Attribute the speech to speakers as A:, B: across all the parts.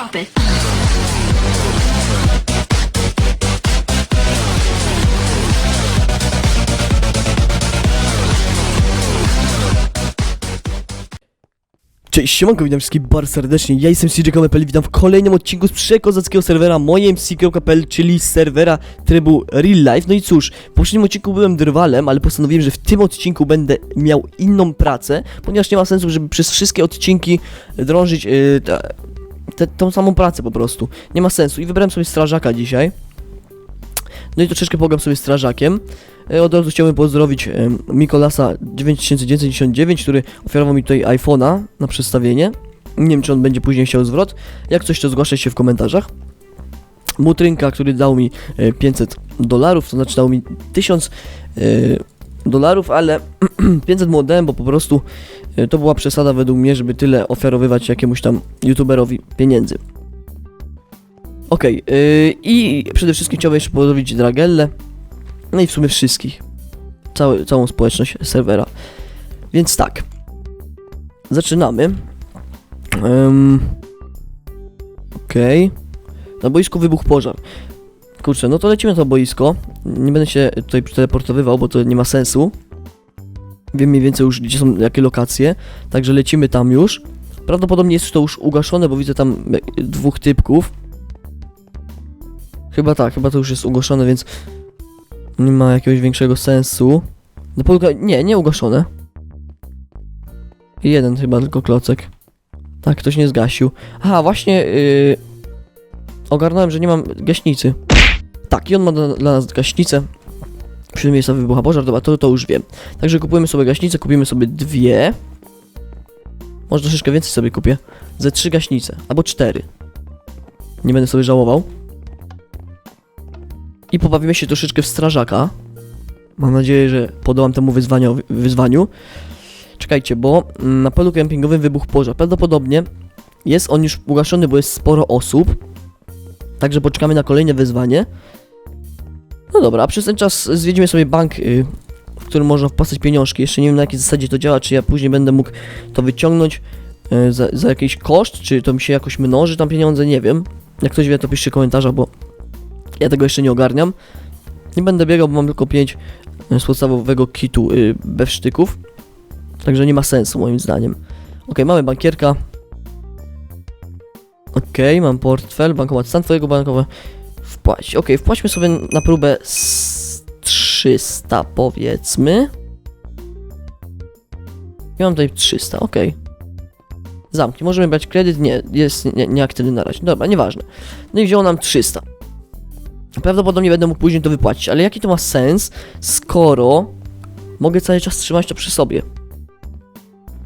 A: It.
B: Cześć, siemanko, witam wszystkich bardzo serdecznie, ja jestem CJ.pl, witam w kolejnym odcinku z przekozackiego serwera mojemc.pl, czyli serwera trybu Real Life. No i cóż, w poprzednim odcinku byłem drwalem, ale postanowiłem, że w tym odcinku będę miał inną pracę, ponieważ nie ma sensu, żeby przez wszystkie odcinki drążyć yy, te, tą samą pracę po prostu. Nie ma sensu i wybrałem sobie strażaka dzisiaj. No i troszeczkę pogram sobie strażakiem. E, Od razu chciałbym pozdrowić e, Mikolasa 9999, który ofiarował mi tutaj iPhone'a na przedstawienie. Nie wiem, czy on będzie później chciał zwrot. Jak coś, to zgłaszaj się w komentarzach. Mutrynka, który dał mi e, 500 dolarów, to znaczy dał mi 1000 e, dolarów, ale 500 mu oddałem, bo po prostu e, to była przesada według mnie, żeby tyle ofiarowywać jakiemuś tam youtuberowi pieniędzy. Okej, yy, i przede wszystkim chciałbym jeszcze pozdrowić Dragellę, no i w sumie wszystkich, Cały, całą społeczność serwera. Więc tak, zaczynamy. Um, Okej, na boisku wybuchł pożar. Kurczę, no to lecimy na to boisko. Nie będę się tutaj teleportowywał, bo to nie ma sensu. Wiem mniej więcej już, gdzie są jakie lokacje, także lecimy tam już. Prawdopodobnie jest to już ugaszone, bo widzę tam dwóch typków. Chyba tak, chyba to już jest ugłoszone, więc nie ma jakiegoś większego sensu. No polka, nie, nie ugaszone. Jeden chyba tylko klocek. Tak, ktoś nie zgasił. Aha, właśnie yy, ogarnąłem, że nie mam gaśnicy. Tak, i on ma dla, nas gaśnicę. Przy tym miejscu wybucha pożar, dobra, to, to już wiem. Także kupujemy sobie gaśnicę, kupimy sobie dwie. Może troszeczkę więcej sobie kupię. Ze trzy gaśnice, albo cztery. Nie będę sobie żałował. I pobawimy się troszeczkę w strażaka. Mam nadzieję, że podołam temu wyzwaniu. wyzwaniu. Czekajcie, bo mm, na polu kempingowym wybuchł pożar. Prawdopodobnie jest on już ugaszony, bo jest sporo osób. Także poczekamy na kolejne wyzwanie. No dobra, a przez ten czas zwiedzimy sobie bank, y, w którym można wpłacać pieniążki. Jeszcze nie wiem na jakiej zasadzie to działa, czy ja później będę mógł to wyciągnąć y, za, za jakiś koszt, czy to mi się jakoś mnoży tam pieniądze, nie wiem. Jak ktoś wie, to piszcie w komentarzach, bo ja tego jeszcze nie ogarniam. Nie będę biegał, bo mam tylko 5 z podstawowego kitu y, bez sztyków. Także nie ma sensu moim zdaniem. Ok, mamy bankierka. Ok, mam portfel, bankomat, stan twojego bankowe. Wpłać. Ok, wpłaćmy sobie na próbę z 300 powiedzmy. Ja mam tutaj 300, ok. Zamknij, możemy brać kredyt? Nie, jest nie, nieaktywny na razie. Dobra, nieważne. No i wziął nam 300. Prawdopodobnie będę mógł później to wypłacić, ale jaki to ma sens, skoro mogę cały czas trzymać to przy sobie?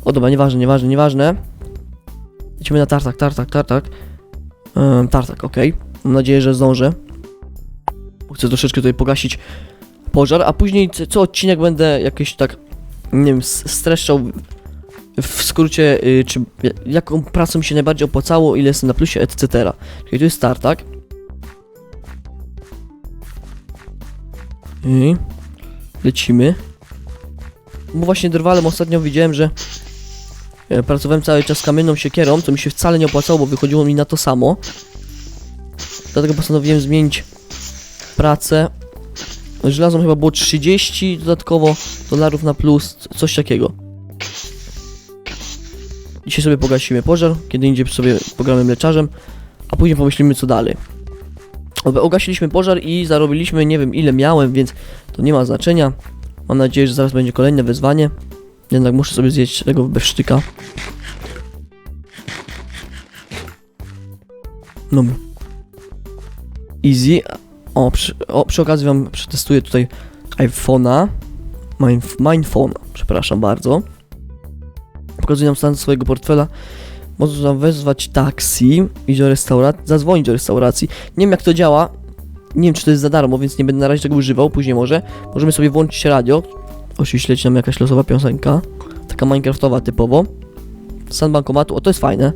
B: O dobra, nieważne, nieważne, nieważne. Lecimy na tartak, tartak, tartak. Ehm, tartak, okej. Mam nadzieję, że zdążę. Chcę troszeczkę tutaj pogasić pożar, a później co- odcinek będę jakieś tak, nie wiem, streszczał w skrócie, y, czy jaką pracę mi się najbardziej opłacało, ile jestem na plusie, etc. Czyli tu jest tartak. I lecimy. Bo właśnie drwalem ostatnio widziałem, że e, pracowałem cały czas kamienną siekierą, co mi się wcale nie opłacało, bo wychodziło mi na to samo. Dlatego postanowiłem zmienić pracę. Żelazem chyba było 30 dodatkowo dolarów na plus, coś takiego. Dzisiaj sobie pogasimy pożar, kiedy indziej sobie pogramy mleczarzem, a później pomyślimy co dalej. Dobra, Ugasiliśmy pożar i zarobiliśmy, nie wiem ile miałem, więc to nie ma znaczenia. Mam nadzieję, że zaraz będzie kolejne wyzwanie. Jednak muszę sobie zjeść tego bez sztyka. Dobra. Easy. O przy, o, przy okazji wam przetestuję tutaj iPhone'a. Mine, Mindphone, przepraszam bardzo. Pokazuję nam stan swojego portfela. Można wezwać taksi, iść do restauracji, zadzwonić do restauracji. Nie wiem jak to działa. Nie wiem czy to jest za darmo, więc nie będę na razie tego używał, później może. Możemy sobie włączyć radio. Oczywiście leci nam jakaś losowa piosenka. Taka minecraftowa typowo. Stan bankomatu, o to jest fajne.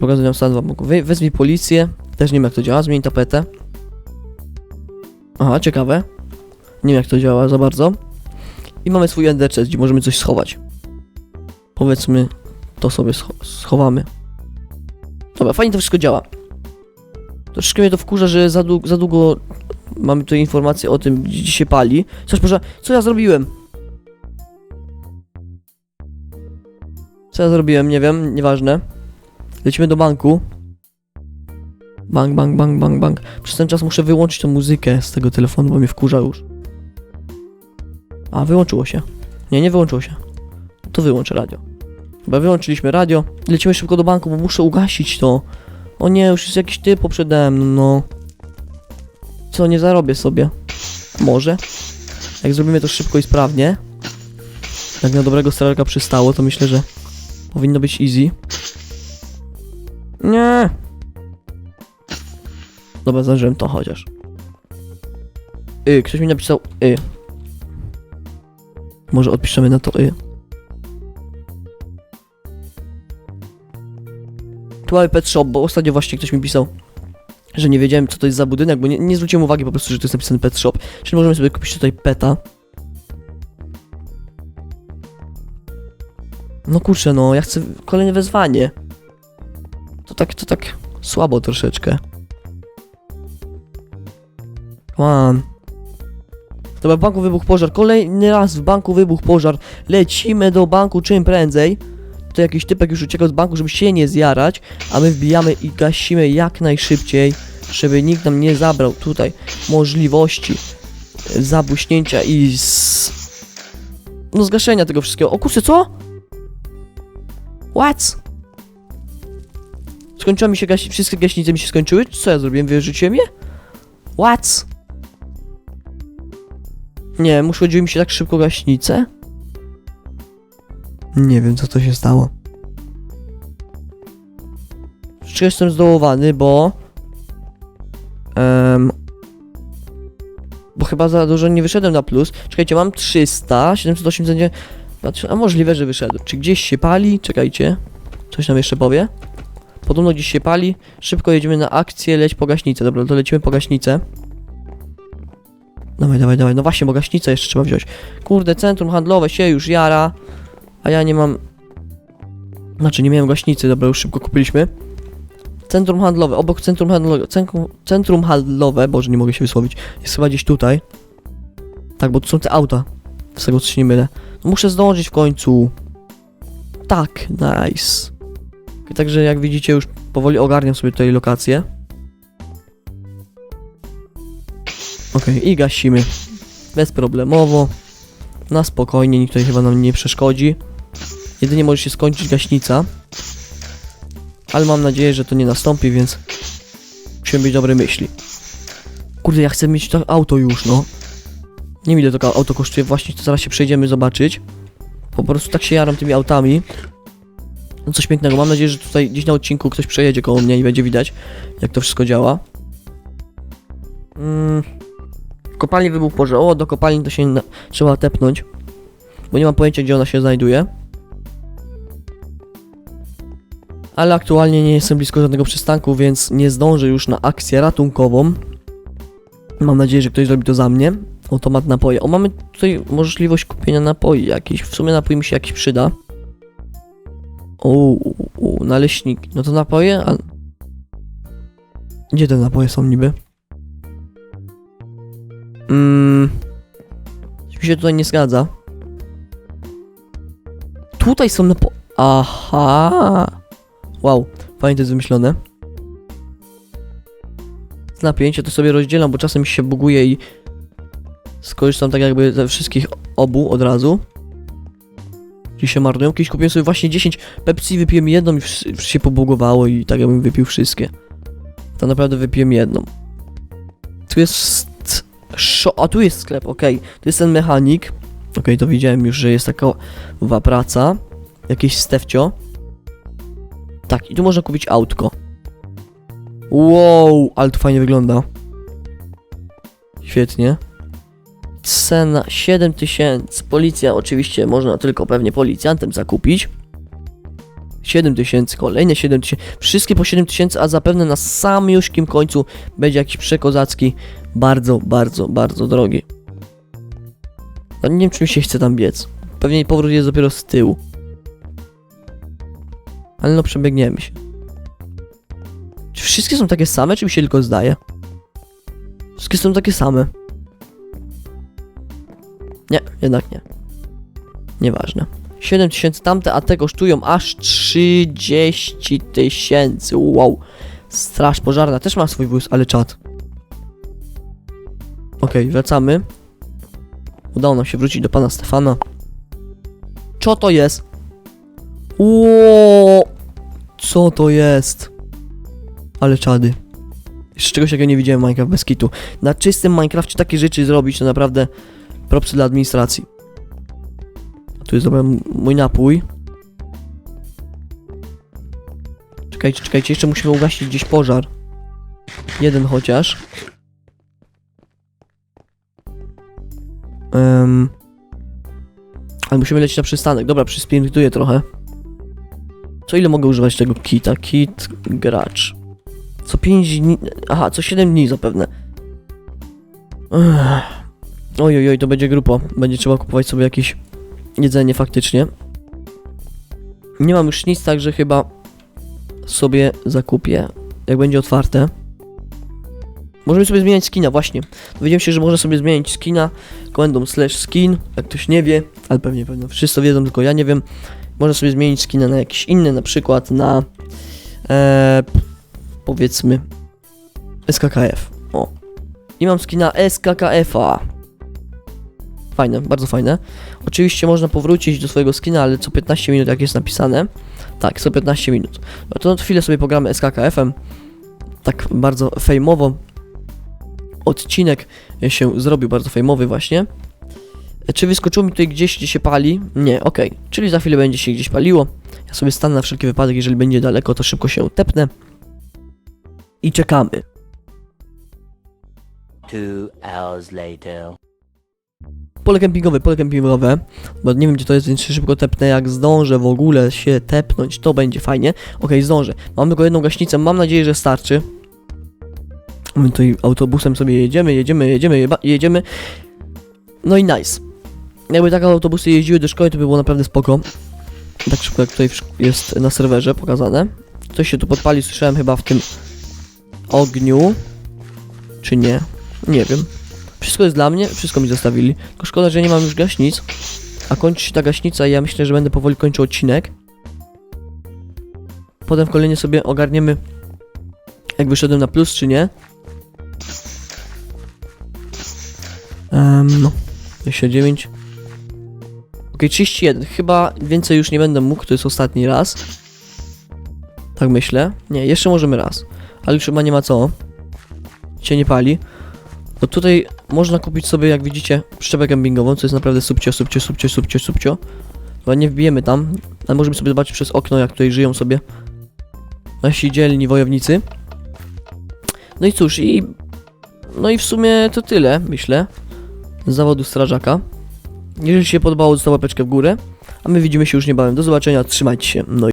B: Pokazuję nam stan bankomatu. We, wezwij policję. Też nie wiem jak to działa, zmień tapetę. Aha, ciekawe. Nie wiem jak to działa za bardzo. I mamy swój NDC, gdzie możemy coś schować. Powiedzmy, to sobie scho- schowamy. Dobra, Dobra, fajnie to wszystko działa. Troszeczkę mnie to wkurza, że za, dłu- za długo mamy tutaj informacje o tym, gdzie się pali. Coś może, co ja zrobiłem? Co ja zrobiłem? Nie wiem, nieważne. Lecimy do banku. Bank, bank, bank, bank, bank. Przez ten czas muszę wyłączyć tą muzykę z tego telefonu, bo mnie wkurza już. A, wyłączyło się. Nie, nie wyłączyło się. To wyłączę radio. Chyba wyłączyliśmy radio. Lecimy szybko do banku, bo muszę ugasić to. O nie, już jest jakiś typ przede mną, no. Co, nie zarobię sobie? Może. Jak zrobimy to szybko i sprawnie, jak na dobrego starelka przystało, to myślę, że powinno być easy. Nie. Dobra, zdążyłem to chociaż. Y, ktoś mi napisał y. Może odpiszemy na to y. Tu mamy pet shop, bo ostatnio właśnie ktoś mi pisał, że nie wiedziałem co to jest za budynek, bo nie, nie zwróciłem uwagi po prostu, że to jest napisane pet shop. Czyli możemy sobie kupić tutaj peta. No kurczę, no ja chcę kolejne wezwanie. To tak, to tak słabo troszeczkę. Man. Dobra, w banku wybuchł pożar. Kolejny raz w banku wybuchł pożar. Lecimy do banku czym prędzej. To jakiś typek już uciekał z banku, żeby się nie zjarać. A my wbijamy i gasimy jak najszybciej, żeby nikt nam nie zabrał tutaj możliwości zabuśnięcia i z... No zgaszenia tego wszystkiego. O kurczę, co? What? Skończyła mi się gasi... Wszystkie gaśnice mi się skończyły? Co ja zrobiłem? Wyrzuciłem je? What? Nie, muszę chodziły mi się tak szybko gaśnice. Nie wiem, co to się stało. Czy jestem zdołowany, bo... em, bo chyba za dużo nie wyszedłem na plus. Czekajcie, mam 300, 708 będzie... A możliwe, że wyszedłem. Czy gdzieś się pali? Czekajcie. Coś nam jeszcze powie. Podobno gdzieś się pali. Szybko jedziemy na akcję, leć po gaśnicę. Dobra, to lecimy po gaśnicę. Dawaj, dawaj, dawaj. No właśnie, bo gaśnicę jeszcze trzeba wziąć. Kurde, centrum handlowe się już jara. A ja nie mam... Znaczy, nie miałem gaśnicy. Dobra, już szybko kupiliśmy. Centrum handlowe, obok centrum handlowe, centrum, centrum handlowe, boże nie mogę się wysłowić, jest chyba gdzieś tutaj. Tak, bo tu są te auta, z tego co się nie mylę. No muszę zdążyć w końcu. Tak, nice. Także jak widzicie już powoli ogarniam sobie tutaj lokację. Okej, i gasimy. Bezproblemowo. Na spokojnie, nikt tutaj chyba nam nie przeszkodzi. Jedynie może się skończyć gaśnica. Ale mam nadzieję, że to nie nastąpi, więc musimy być dobre myśli. Kurde, ja chcę mieć to auto już, no. Nie wiem ile to auto kosztuje, właśnie to zaraz się przejdziemy zobaczyć. Po prostu tak się jaram tymi autami. No coś pięknego, mam nadzieję, że tutaj gdzieś na odcinku ktoś przejedzie koło mnie i będzie widać, jak to wszystko działa. Mm. Kopalni wybuchł pożar. O, do kopalni to się trzeba tepnąć. Bo nie mam pojęcia, gdzie ona się znajduje. Ale aktualnie nie jestem blisko żadnego przystanku, więc nie zdążę już na akcję ratunkową. Mam nadzieję, że ktoś zrobi to za mnie. Automat napoje. O, mamy tutaj możliwość kupienia napoi jakichś. W sumie napój mi się jakiś przyda. O, naleśnik. No to napoje? A... Gdzie te napoje są niby? Mmm... Coś się tutaj nie zgadza. Tutaj są napo... Aha! Wow, fajnie to jest wymyślone. Z napięcia to sobie rozdzielam, bo czasem się buguje i skorzystam tak jakby ze wszystkich obu od razu. Czyli się marnują. Kiedyś kupiłem sobie właśnie 10 Pepsi, wypiłem jedną i się pobugowało i tak jakbym wypił wszystkie. To naprawdę wypiłem jedną. Tu jest... A tu jest sklep, okej. Tu jest ten mechanik. Okej, to widziałem już, że jest taka nowa praca. Jakieś stefcio. Tak, i tu można kupić autko. Wow, ale to fajnie wygląda. Świetnie. Cena 7000. Policja oczywiście można tylko pewnie policjantem zakupić. 7000, kolejne 7000. Wszystkie po 7000, a zapewne na samiuszkim końcu będzie jakiś przekozacki. Bardzo, bardzo, bardzo drogi. No nie wiem, czy mi się chce tam biec. Pewnie powrót jest dopiero z tyłu. Ale no przebiegniemy się. Wszystkie są takie same, czy mi się tylko zdaje? Wszystkie są takie same. Nie, jednak nie. Nieważne. 7 tysięcy tamte, a te kosztują aż 30 tysięcy. Wow. Straż pożarna też ma swój wóz, ale czad. Okej, wracamy. Udało nam się wrócić do pana Stefana. Co to jest? Ło! Co to jest? Ale czady. Jeszcze czegoś takiego nie widziałem Minecraft bez kitu. Na czystym Minecrafcie takie rzeczy zrobić to naprawdę propsy dla administracji. Tu jest dobra mój napój. Czekajcie, czekajcie, jeszcze musimy ugasić gdzieś pożar. Jeden chociaż. Um, ale musimy lecieć na przystanek. Dobra, przyspirytuję trochę. Co ile mogę używać tego kita? Kit gracz. Co 5 dni. Aha, co 7 dni zapewne. Oj, oj, oj, to będzie grupo. Będzie trzeba kupować sobie jakieś jedzenie faktycznie. Nie mam już nic, także chyba sobie zakupię, jak będzie otwarte. Możemy sobie zmieniać skina, właśnie. Dowiedziałem się, że można sobie zmienić skina komendą slash skin, jak ktoś nie wie, ale pewnie pewno wszyscy wiedzą, tylko ja nie wiem. Można sobie zmienić skina na jakiś inny, na przykład na e, powiedzmy SKKF. O. I mam skina SKKF-a. Fajne, bardzo fajne. Oczywiście można powrócić do swojego skina, ale co 15 minut, jak jest napisane. Tak, co 15 minut. No to na chwilę sobie pogramy SKKF-em. Tak bardzo fejmowo. Odcinek się zrobił bardzo fejmowy właśnie. Czy wyskoczyło mi tutaj gdzieś, gdzie się pali? Nie, okej. Czyli za chwilę będzie się gdzieś paliło. Ja sobie stanę na wszelki wypadek, jeżeli będzie daleko, to szybko się tepnę. I czekamy.
A: Two hours later.
B: Pole kempingowe, pole kempingowe, bo nie wiem gdzie to jest, więc się szybko tepnę, jak zdążę w ogóle się tepnąć, to będzie fajnie. Okej, zdążę. Mam tylko jedną gaśnicę, mam nadzieję, że starczy. My tutaj autobusem sobie jedziemy, jedziemy, jedziemy, jedziemy. No i nice. Jakby takie autobusy jeździły do szkoły, to by było naprawdę spoko. Tak szybko jak tutaj jest na serwerze pokazane. Coś się tu podpali, słyszałem chyba w tym ogniu. Czy nie? Nie wiem. Wszystko jest dla mnie, wszystko mi zostawili. Tylko szkoda, że nie mam już gaśnic. A kończy się ta gaśnica i ja myślę, że będę powoli kończył odcinek. Potem w kolejnie sobie ogarniemy, jak wyszedłem na plus, czy nie. Um, no, 29. Ok, 31. Chyba więcej już nie będę mógł, to jest ostatni raz. Tak myślę. Nie, jeszcze możemy raz. Ale już chyba nie ma co. Się nie pali. Bo tutaj można kupić sobie, jak widzicie, przyczepę kempingową, co jest naprawdę subcio, subcio, subcio, subcio, subcio. Chyba nie wbijemy tam, ale możemy sobie zobaczyć przez okno, jak tutaj żyją sobie nasi dzielni wojownicy. No i cóż, i... No i w sumie to tyle, myślę, z zawodu strażaka. Jeżeli się podobało, zostaw łapeczkę w górę, a my widzimy się już niebawem. Do zobaczenia, trzymajcie się, no i...